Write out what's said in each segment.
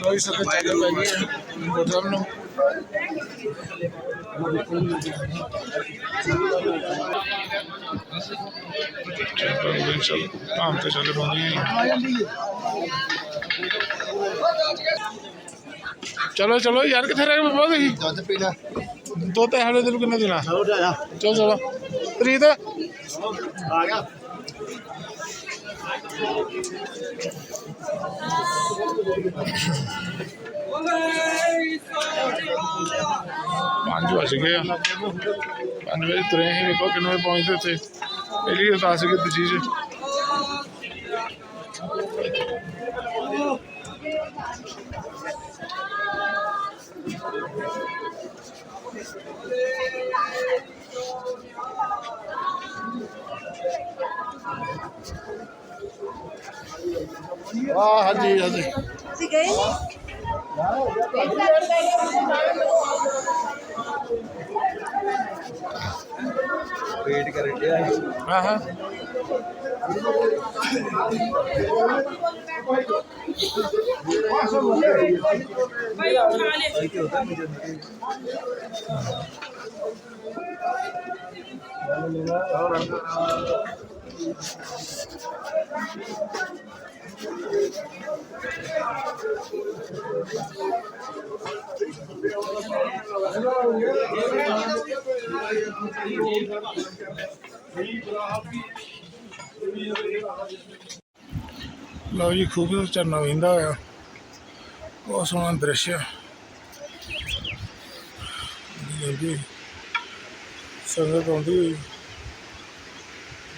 ਕੋਈ ਸਕੇ ਚੱਲ ਪੈ ਗਈ ਗੁਰਦੁਆਰਾ ਨੂੰ ਕੰਮ ਤੇ ਚੱਲ ਪਾਉਂਦੀ ਚਲੋ ਚਲੋ ਯਾਰ ਕਿੱਥੇ ਰਹਿ ਗਏ ਬਾਬਾ ਤੁਸੀਂ ਦੁੱਧ ਪੀਣਾ ਦੋ ਤੇ ਪੰਜ ਵਜ ਗਏ ਪੰਜ ਵਜੇ ਤੁਰੇ ਸੀ, ਵੇਖੋ ਕਿੰਨੇ ਵਜੇ ਪਹੁੰਚਦੇ ਉੱਥੇ। ਪਹਿਲੀ ਅਰਦਾਸ ਕੀਤੀ ਚੀਜ਼ ਆ ਹਾਂਜੀ ਹਾਂਜੀ ਅਸੀਂ ਗਏ ਨੀ? ਵੇਟ ਕਰ ਰਿਹਾ ਹਾਂ ਹਾਂ ਲਓ ਜੀ, ਖੂਬਸੂਰਤ ਝਰਨਾ ਵਹਿੰਦਾ ਹੋਇਆ। ਬਹੁਤ ਸੋਹਣਾ ਦ੍ਰਿਸ਼ ਆ। ਜੀ ਸੰਗਤ ਆਉਂਦੀ ਹੋਈ।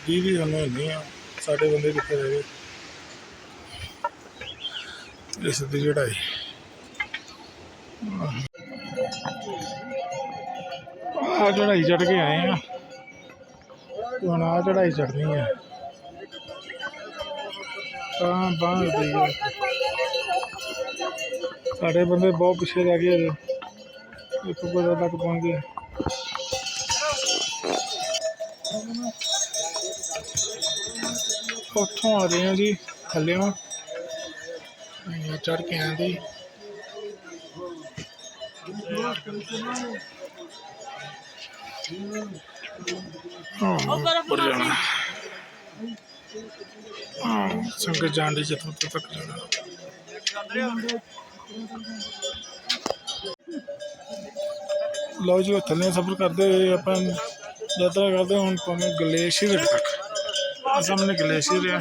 ਵੀ ਸਾਨੂੰ ਇੰਨੀ ਆ, ਸਾਡੇ ਬੰਦੇ ਕਿੱਥੇ ਰਹਿ ਗਏ? ਇਸ ਦੀ ਚੜਾਈ ਆ ਚੜਾਈ ਚੜ ਕੇ ਆਏ ਆ। ਹੁਣ ਆ ਚੜਾਈ ਚੜਨੀ ਆ। ਤਾਂ ਬਾਹਰ ਦੀ ਸਾਡੇ ਬੰਦੇ ਬਹੁਤ ਪਿੱਛੇ ਰਹਿ ਗਏ ਅਜੇ ਇੱਕ ਕੋਲ ਤੱਕ ਪਹੁੰਚ ਗਏ ਉੱਥੋਂ ਆ ਰਹੇ ਆ ਜੀ ਥੱਲੇ ਇਹ ਚੜ ਕੇ ਆਏ ਜੀ। ਜਾਣਾ। ਹਾਂ ਸੰਗਤ ਜਾਣ ਦੀ ਜਿੱਥੋਂ ਤੱਕ ਜਾਣਾ। ਲਓ ਜੀ ਉਹ ਥੱਲੇ ਸਫ਼ਰ ਕਰਦੇ ਹੋਏ ਆਪਾਂ ਯਾਤਰਾ ਕਰਦੇ ਹੁਣ ਪਹੁੰਚੇ ਗਲੇਸ਼ੀਅਰ ਤੱਕ। ਆਹ ਸਾਹਮਣੇ ਗਲੇਸ਼ੀਅਰ ਆ?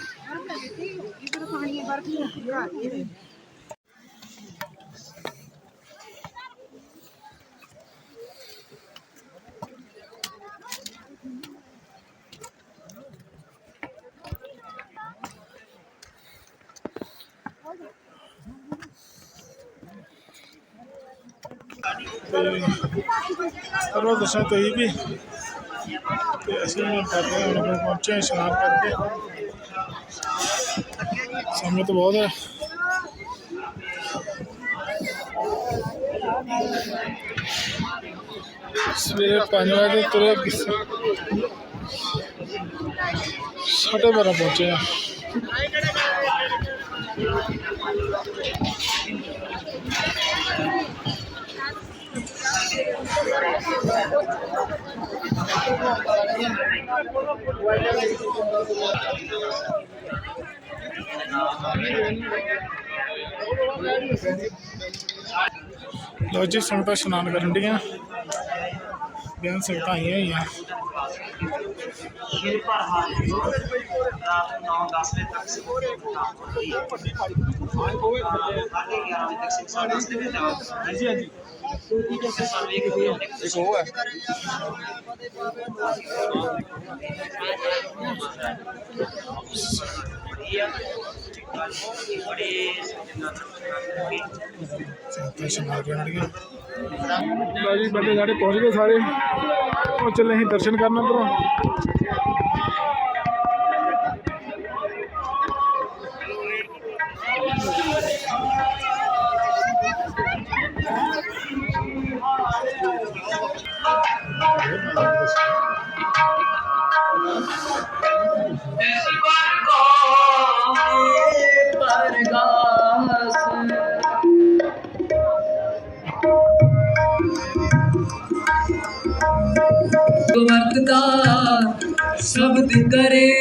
ਤੁਹਾਨੂੰ ਦੱਸਾਂ ਤੁਸੀਂ ਵੀ ਤੇ ਅਸੀਂ ਕਰ ਰਹੇ ਹਾਂ ਹੁਣ ਪਹੁੰਚੇ ਇਸ਼ਨਾਨ ਕਰਕੇ। ਸੰਗਤ ਬਹੁਤ ਹੈ ਸਵੇਰੇ 5 ਵਜੇ ਤੁਰੇ ਸਾਢੇ ਬਾਰਾਂ ਪਹੁੰਚੇ ਆ। ਲੋ ਜੀ ਸੰਗਤਾਂ ਇਸ਼ਨਾਨ ਕਰਨ ਡੀਆਂ। ਬਿਆਨ ਸੰਗਤਾਂ ਆਈਆਂ ਹੋਈਆਂ। ਸ਼੍ਰੀ ਪ੍ਰਹਾਰ ਰਾਤ 9-10 ਵਜੇ ਤੱਕ ਸੀ ਸਾਢੇ 11 ਵਜੇ ਤੱਕ ਸੀ ਸਾਢੇ 10 ਦੇ ਵਿੱਚ ਹਾਂਜੀ ਹਾਂਜੀ। ਇੱਕ ਉਹ ਹੈ ਤੇ ਸ਼ਨਾਰ ਕਰਨਗੇ ਲਓ ਜੀ ਬੰਦੇ ਸਾਡੇ ਪਹੁੰਚ ਗਏ ਸਾਰੇ ਉਹ ਚੱਲੇ ਵਰਤਦਾ, ਸ਼ਬਦ ਕਰੇ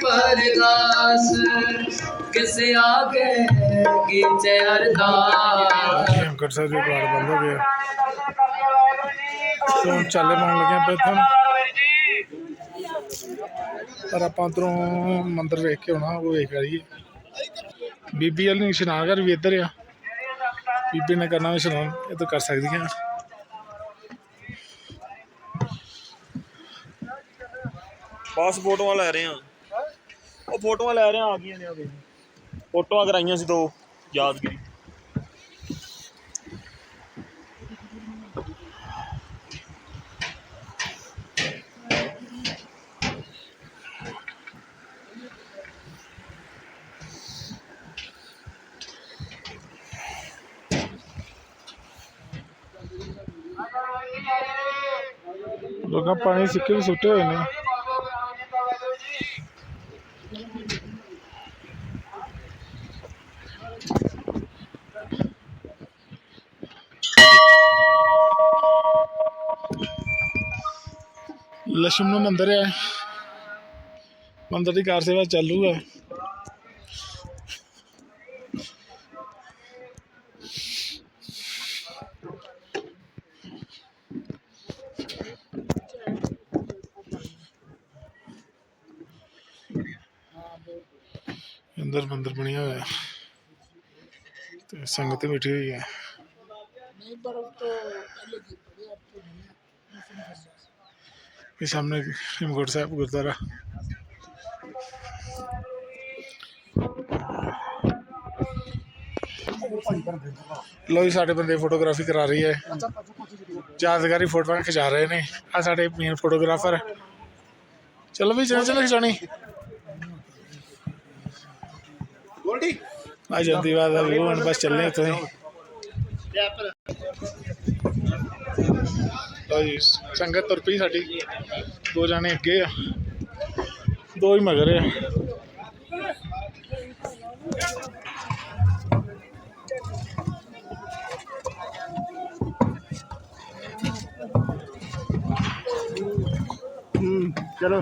ਪਰਗਾਸ ਕਿਸੇ ਆਗੇ ਕੀਚੇ ਅਰਦਾਸ। ਹੇਮਕਟ ਸਾਹਿਬ ਦੇ ਬਾੜ ਬੰਦ ਹੋ ਗਿਆ। ਤੇ ਹੁਣ ਚਾਲੇ ਪਾਉਣ ਲੱਗੇ ਪਰ ਆਪਾਂ ਉੱਧਰੋਂ ਮੰਦਿਰ ਵੇਖ ਕੇ ਆਉਣਾ, ਉਹ ਵੇਖ ਆਈਏ। ਬੀਬੀ ਵਾਲੀ ਨੂੰ ਇਸ਼ਨਾਨ ਘਰ ਵੀ ਇੱਧਰ ਆ। ਬੀਬੀ ਨੇ ਕਰਨਾ ਇਸ਼ਨਾਨ ਇਹ ਤਾਂ ਕਰ ਸਕਦੀਆਂ। ਬਸ ਫੋਟੋਆਂ ਲੈ ਰਹੇ ਆ ਉਹ ਫੋਟੋਆਂ ਲੈ ਰਹੇ ਆ ਆ ਗਈਆਂ ਨੇ ਆ ਵੇਖ ਫੋਟੋਆਂ ਕਰਾਈਆਂ ਸੀ ਦੋ, ਯਾਦਗਿਰੀ। ਲੋਕਾਂ ਪਾਣੀ ਸਿੱਕੇ ਵੀ ਸੁੱਟੇ ਹੋਏ ਨੇ। ਲక్ష్ਮਣ ਮੰਦਿਰ ਹੈ। ਮੰਦਿਰ ਦੀ ਕਾਰ ਸੇਵਾ ਚਾਲੂ ਹੈ। ਅੰਦਰ ਮੰਦਿਰ ਬਣਿਆ ਹੋਇਆ। ਤੇ ਸੰਗਤ ਬੈਠੀ ਹੋਈ ਹੈ। ਇਹ ਸਾਹਮਣੇ ਹਿਮਗੜ ਸਾਹਿਬ ਗੁਰਦੁਆਰਾ। ਲੋ ਜੀ ਸਾਡੇ ਬੰਦੇ ਫੋਟੋਗ੍ਰਾਫੀ ਕਰਾ ਰਹੀ ਹੈ। ਯਾਦਗਾਰੀ ਫੋਟੋਆਂ ਖਿਚਾ ਰਹੇ ਨੇ। ਆ ਸਾਡੇ ਮੇਨ ਫੋਟੋਗ੍ਰਾਫਰ ਚਲੋ ਵੀ ਚਲੋ ਚਲੋ ਖਿਚਾਣੀ ਗੋਲਡੀ। ਆ ਜਲਦੀ ਬਾਅਦ ਆ ਵੀ ਹੁਣ ਬਸ ਚੱਲਨੇ ਹੀ ਲਓ ਜੀ। ਸੰਗਤ ਤੁਰ ਪਈ ਸਾਡੀ। ਦੋ ਜਾਣੇ ਅੱਗੇ ਆ। ਦੋ ਹੀ ਮਗਰ ਆ। ਚਲੋ।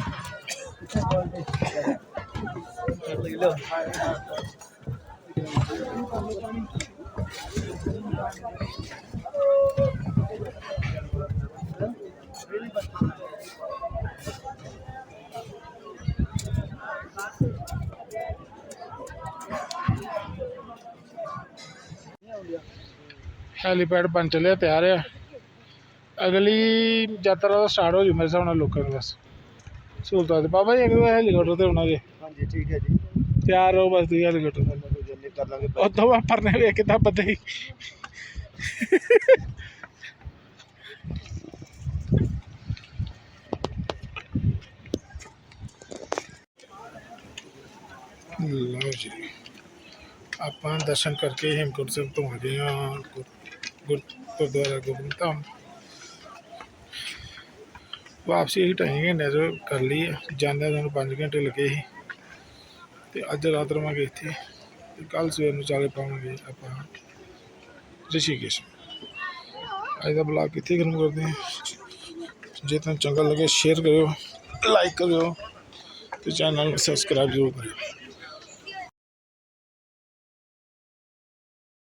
ਹੈਲੀਪੈਡ ਬਣ ਚੱਲਿਆ ਤਿਆਰ ਆ। ਅਗਲੀ ਯਾਤਰਾ ਦਾ ਸਟਾਰਟ ਹੋ ਜੂ ਮੇਰੇ ਹਿਸਾਬ ਨਾਲ ਲੋਕਾਂ ਨੂੰ ਬਸ। ਸਹੂਲਤਾਂ ਤੇ ਬਾਬਾ ਜੀ ਵਾਰ ਹੈਲੀਕਾਪਟਰ ਤੇ ਆਉਣਾ ਜੇ। ਹਾਂਜੀ ਠੀਕ ਹੈ ਜੀ। ਤਿਆਰ ਰਹੋ ਬਸ ਤੁਸੀਂ ਹੈਲੀਕਾਪਟਰ ਤੇ। ਜਲਦੀ ਕਰ ਲਾਂਗੇ ਉਹ ਤੋਂ ਬਾਅਦ ਪਰਨੇ ਵੇਖ ਕਿੱਦਾਂ ਬੱਦੇ ਹੀ। ਲਓ ਜੀ। ਆਪਾਂ ਦਰਸ਼ਨ ਕਰਕੇ ਹੇਮਕੁੰਟ ਸਾਹਿਬ ਤੋਂ ਆ ਗਏ ਗੁਰ- ਗੁਰਦੁਆਰਾ ਗੋਬਿੰਦ ਧਾਮ। ਵਾਪਸੀ ਅਸੀਂ ਢਾਈ ਘੰਟੇ ਚ ਕਰ ਲਈ ਜਾਂਦੇ ਸਾਨੂੰ 5 ਘੰਟੇ ਲੱਗੇ ਸੀ। ਤੇ ਅੱਜ ਰਾਤ ਰਵਾਂਗੇ ਇੱਥੇ। ਤੇ ਕੱਲ ਸਵੇਰ ਨੂੰ ਚਾਲੇ ਪਾਵਾਂਗੇ ਆਪਾਂ ਰਿਸ਼ੀਕੇਸ਼। ਅੱਜ ਦਾ ਬਲੌਗ ਇੱਥੇ ਖਤਮ ਕਰਦੇ ਹਾਂ ਜੇ ਤੁਹਾਨੂੰ ਚੰਗਾ ਲੱਗੇ ਸ਼ੇਅਰ ਕਰਿਓ ਲਾਈਕ ਕਰਿਓ, ਤੇ ਚੈਨਲ ਨੂੰ ਸਬਸਕ੍ਰਾਈਬ ਜ਼ਰੂਰ ਕਰਿਓ।